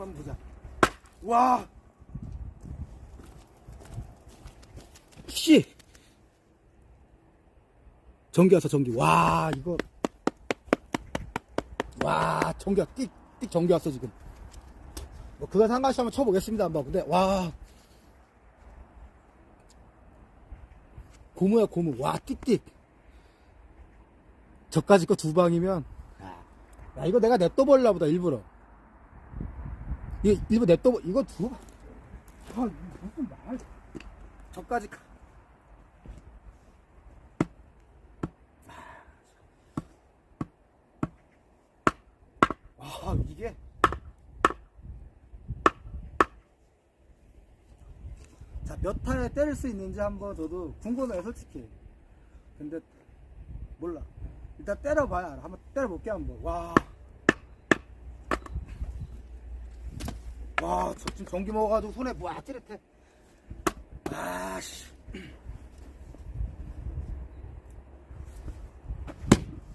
한번 보자. 와! 씨! 전기 왔어, 전기. 와, 이거. 와, 전기 왔, 띡, 띡 전기 왔어, 지금. 뭐, 그거 상가시 한번 쳐보겠습니다, 한번. 근데, 와. 고무야, 고무. 와, 띡띡. 저까지 거 두 방이면. 야, 이거 내가 냅둬볼라 보다, 일부러. 이거 일부러 냅둬, 이거 두 방. 아, 무슨 말. 저까지. 가- 와, 이게. 자, 몇 타에 때릴 수 있는지 한번 저도 궁금해요, 솔직히. 근데, 몰라. 일단 때려봐야 알아. 한번 때려볼게, 한번. 와. 와, 저 지금 전기 먹어가지고 손에 뭐 아찔했대. 아씨.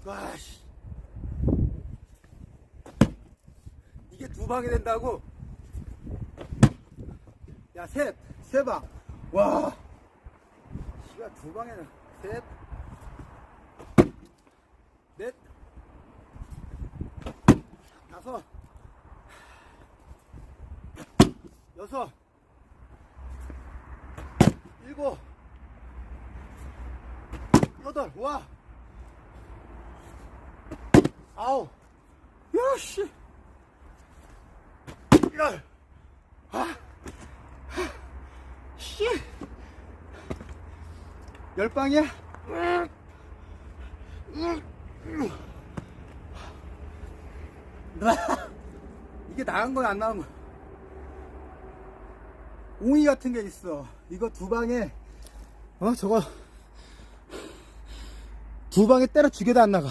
아씨. 이게 두 방이 된다고? 야, 셋, 세 방. 와. 시가 두 방에는 셋, 넷, 다섯, 여섯, 일곱, 여덟, 와. 아홉, 야, 씨. 열, 아, 씨. 열 방이야? 이게 나간 거야, 안 나간 거야? 옹이 같은 게 있어. 이거 두 방에, 어, 저거, 두 방에 때려 죽여도 안 나가.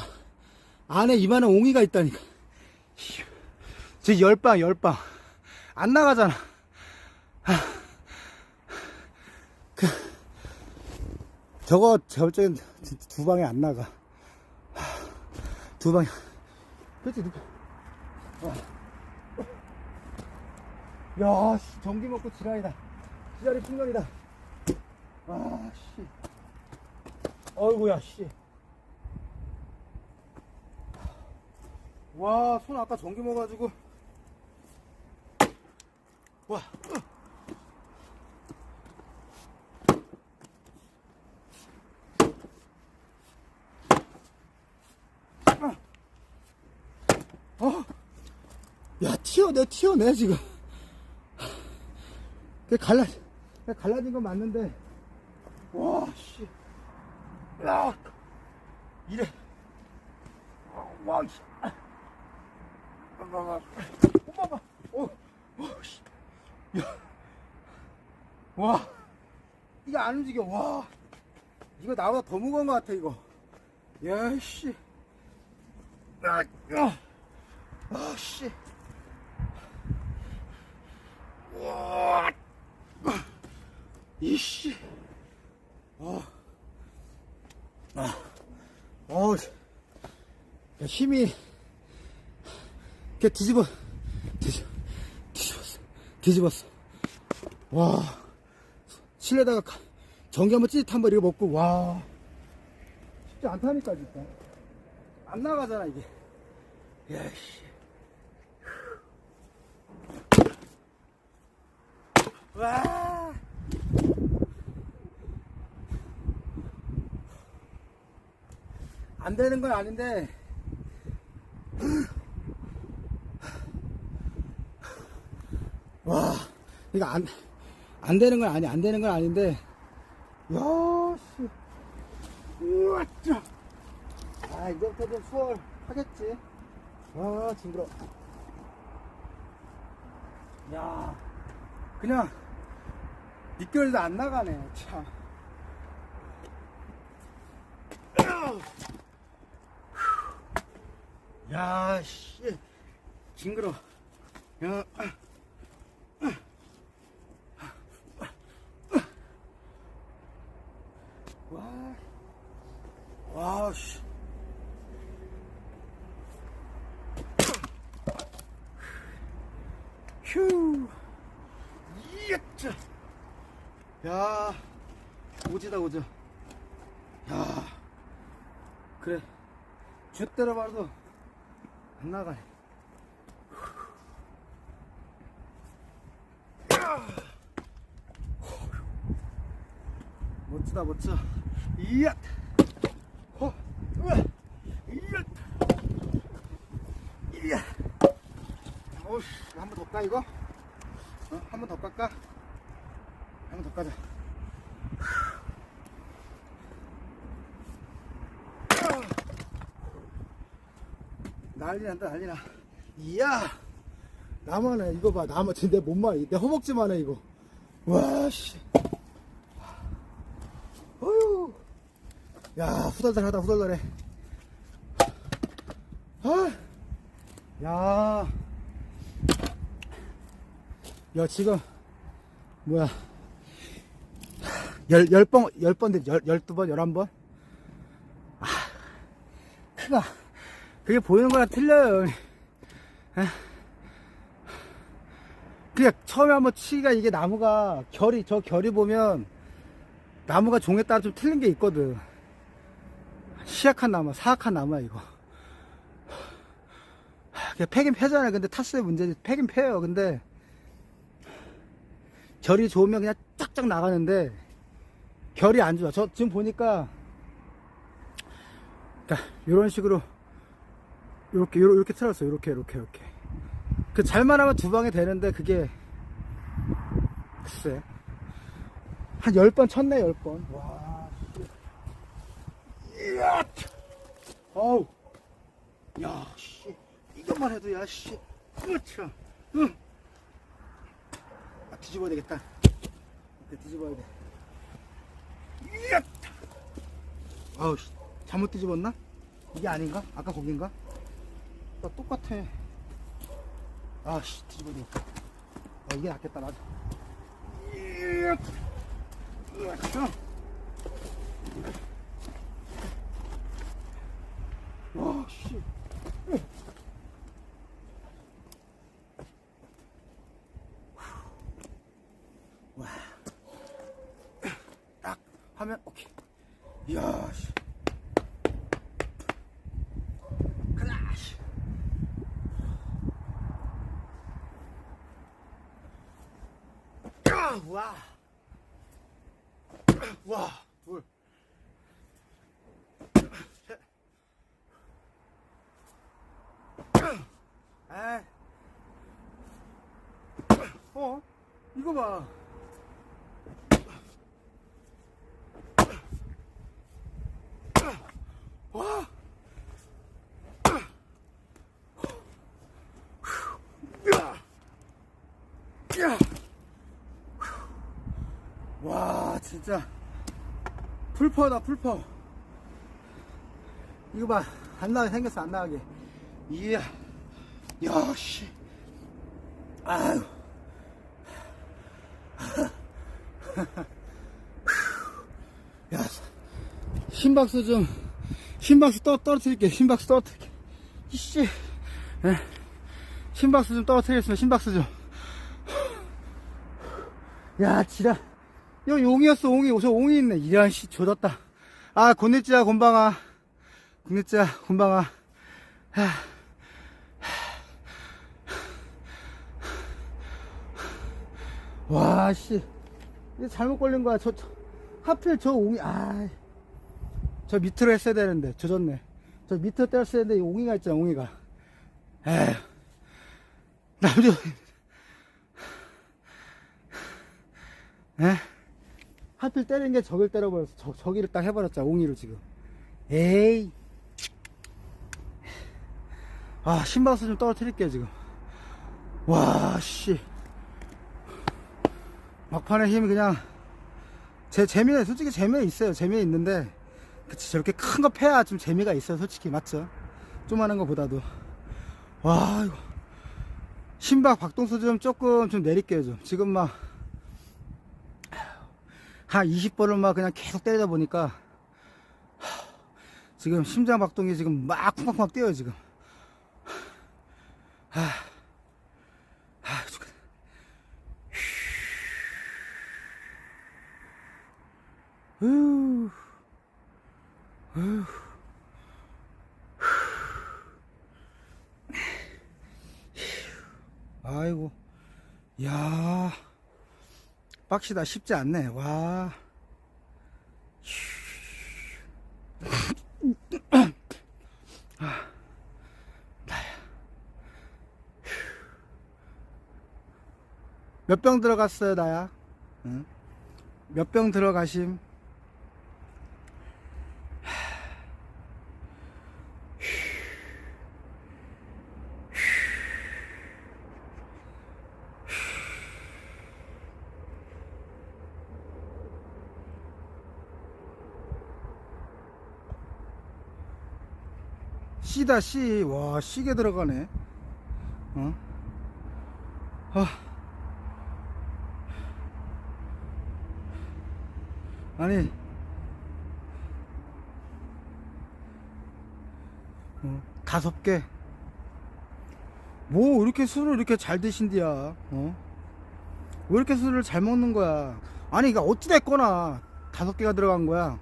안에 이만한 옹이가 있다니까. 저 열 방, 열 방. 안 나가잖아. 그, 저거, 진짜 두 방에 안 나가. 두 방에. 그렇지, 누가. 야, 씨, 전기 먹고 지랄이다. 지랄이 풍년이다. 아, 씨. 어이구야, 씨. 와, 손 아까 전기 먹어가지고. 와. 어. 야, 튀어내, 튀어내, 지금. 그 갈라, 그 갈라진 건 맞는데. 와, 씨. 야, 이래. 와, 씨. 아. 엄마, 엄마, 어, 어, 씨. 야. 와. 이거 안 움직여, 와. 이거 나보다 더 무거운 것 같아, 이거. 야, 씨. 야, 야. 아, 씨. 와. 이씨. 어. 아. 어. 야, 힘이. 이렇게 뒤집어. 뒤집어. 뒤집었어. 뒤집었어. 와. 실내다가 가- 전기 한번 찌릿 한번 이거 먹고, 와. 쉽지 않다니까, 진짜. 안 나가잖아, 이게. 야, 씨. 와. 안 되는 건 아닌데. 와, 이거 안, 안 되는 건 아니, 안 되는 건 아닌데. 야, 씨. 우와, 짜. 아, 이제부터 좀 수월하겠지. 아, 징그러. 야, 그냥 미끌도 안 나가네. 참. 야, 씨, 징그러. 야, 와, 와, 씨. 휴. 이야짜. 야, 오지다 오죠. 야, 그래. 주 때려 봐도 안 나가네. 멋지다 멋져. 이야. 호. 우와. 이야. 이야. 어우, 한번 더 까, 이거? 어? 한 번 더 깎아? 한 번 더 까자. 난리 난다, 난리 나. 이야! 나만해, 이거 봐. 나만, 내 몸만, 내 허벅지만 해, 이거. 와, 씨. 어휴. 야, 후달달하다, 후달달해. 아! 야. 야, 지금, 뭐야. 열, 열 번, 열 번, 됐- 열, 열두 번, 열한 번? 아, 크가. 그게 보이는 거랑 틀려요. 에? 그냥 처음에 한번 치기가 이게 나무가 결이, 저 결이 보면 나무가 종에 따라 좀 틀린 게 있거든. 시약한 나무, 사악한 나무야, 이거. 그냥 패긴 패잖아요. 근데 타스의 문제는 패긴 패요. 근데 결이 좋으면 그냥 쫙쫙 나가는데 결이 안 좋아. 저 지금 보니까 그러니까 이런 식으로 이렇게 이렇게 틀었어요. 이렇게 이렇게 이렇게. 그 잘만 하면 두 방에 되는데 그게 글쎄 한열번 쳤네 열 번. 와. 씨. 이야. 어우. 야, 씨. 이것만 해도 야, 씨. 그렇죠. 응. 아, 뒤집어야 되겠다. 이렇게 뒤집어야 돼. 이야! 아우, 씨. 잘못 뒤집었나? 이게 아닌가? 아까 거긴가? 나 똑같아. 아, 씨. 뒤집어야 되겠다. 아, 이게 낫겠다, 나도. 이야! 그렇죠. 와, 씨. 와. 딱 하면 오케이. 이야 씨. 가자. 씨. 아, 와. 와, 둘. 셋. 아. 어? 이거 봐. 야. 와, 진짜. 풀퍼다, 풀퍼. 이거 봐. 안 나게 생겼어, 안 나가게. 이야. 야, 씨. 아유. 야, 심박수 좀, 심박수 떠, 떨어뜨릴게. 심박수 떨어뜨릴게. 이씨. 예. 심박수 좀 떨어뜨리겠습니다. 심박수 좀. 야, 지랄. 이거 용이었어, 옹이. 저 옹이 있네. 이런 씨, 조졌다. 아, 곤니찌야, 곤방아. 곤니찌야, 곤방아. 하. 와, 씨. 이게 잘못 걸린 거야. 저, 저 하필 저 옹이, 아. 저 밑으로 했어야 되는데, 조졌네. 저 밑으로 때렸어야 되는데, 이 옹이가 있잖아, 옹이가. 에휴. 남자, 에? 하필 때린 게 저길 때려버렸어. 저, 저기를 딱 해버렸잖아, 옹이를 지금. 에이. 아, 신박수 좀 떨어뜨릴게요, 지금. 와, 씨. 막판에 힘이 그냥 제 재미는 솔직히 재미는 있어요 재미는 있는데 그치 저렇게 큰 거 패야 좀 재미가 있어요 솔직히 맞죠 조만한 거보다도 와 이거 심박 박동수 좀 조금 좀 내릴게요 좀 지금 막 한 20번을 막 그냥 계속 때리다 보니까 하, 지금 심장 박동이 지금 막 쿵쾅쿵쾅 뛰어요 지금. 하, 하, 죽겠다. 휴, 휴, 아이고. 야. 빡시다 쉽지 않네. 와. 몇병 들어갔어요, 나야? 응? 몇 병 들어가심? C다 C 와 C게 들어가네. 어? 아. 아니. 어, 다섯 개 뭐 이렇게 술을 이렇게 잘 드신디야? 어? 왜 이렇게 술을 잘 먹는 거야? 아니 이거 어찌 됐거나 다섯 개가 들어간 거야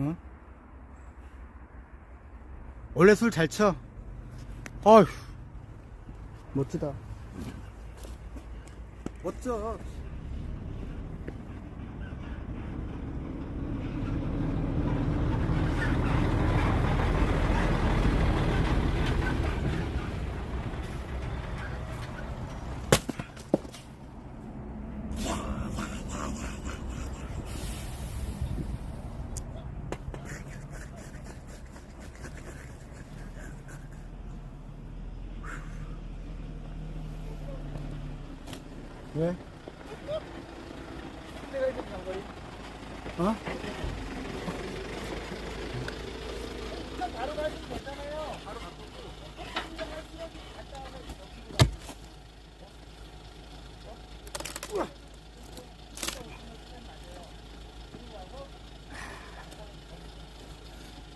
어? 원래 술 잘 쳐? 아휴 멋지다 멋져 왜? 어?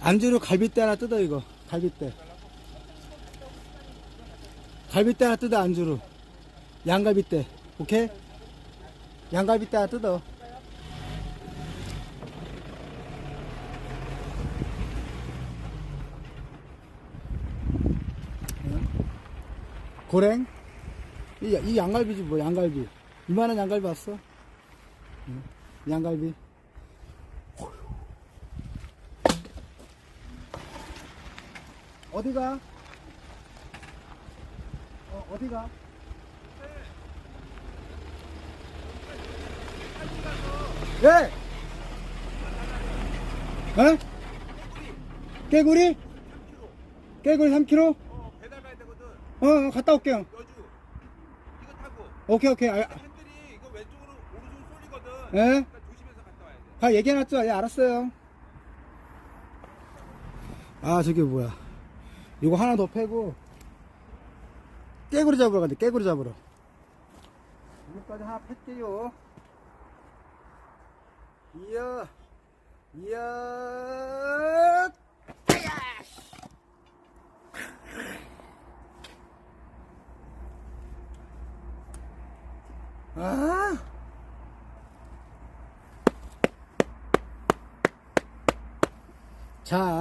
안주로 갈비대 하나 뜯어 이거 갈비대 갈비대 하나 뜯어 안주로 양갈비대 오케이? 양갈비대 하나 뜯어 고랭? 이, 이 양갈비지 뭐 양갈비 이만한 양갈비 왔어? 응, 양갈비 어디가? 어, 어디가? 왜? 어? 깨구리? 깨구리 3kg? 어, 배달 가야 되거든. 어, 어, 갔다 올게요. 여주. 이거 타고. 오케이, 오케이. 아, 핸들이 이거 왼쪽으로 오른쪽으로 쏠리거든. 예? 그러니까 조심해서 갔다 와야 돼. 다 얘기해놨죠? 예, 알았어요. 아, 저게 뭐야. 이거 하나 더 패고, 깨구리 잡으러 간대, 깨구리 잡으러. 이거까지 하나 팰게요. 이야, 이야, 아. 자.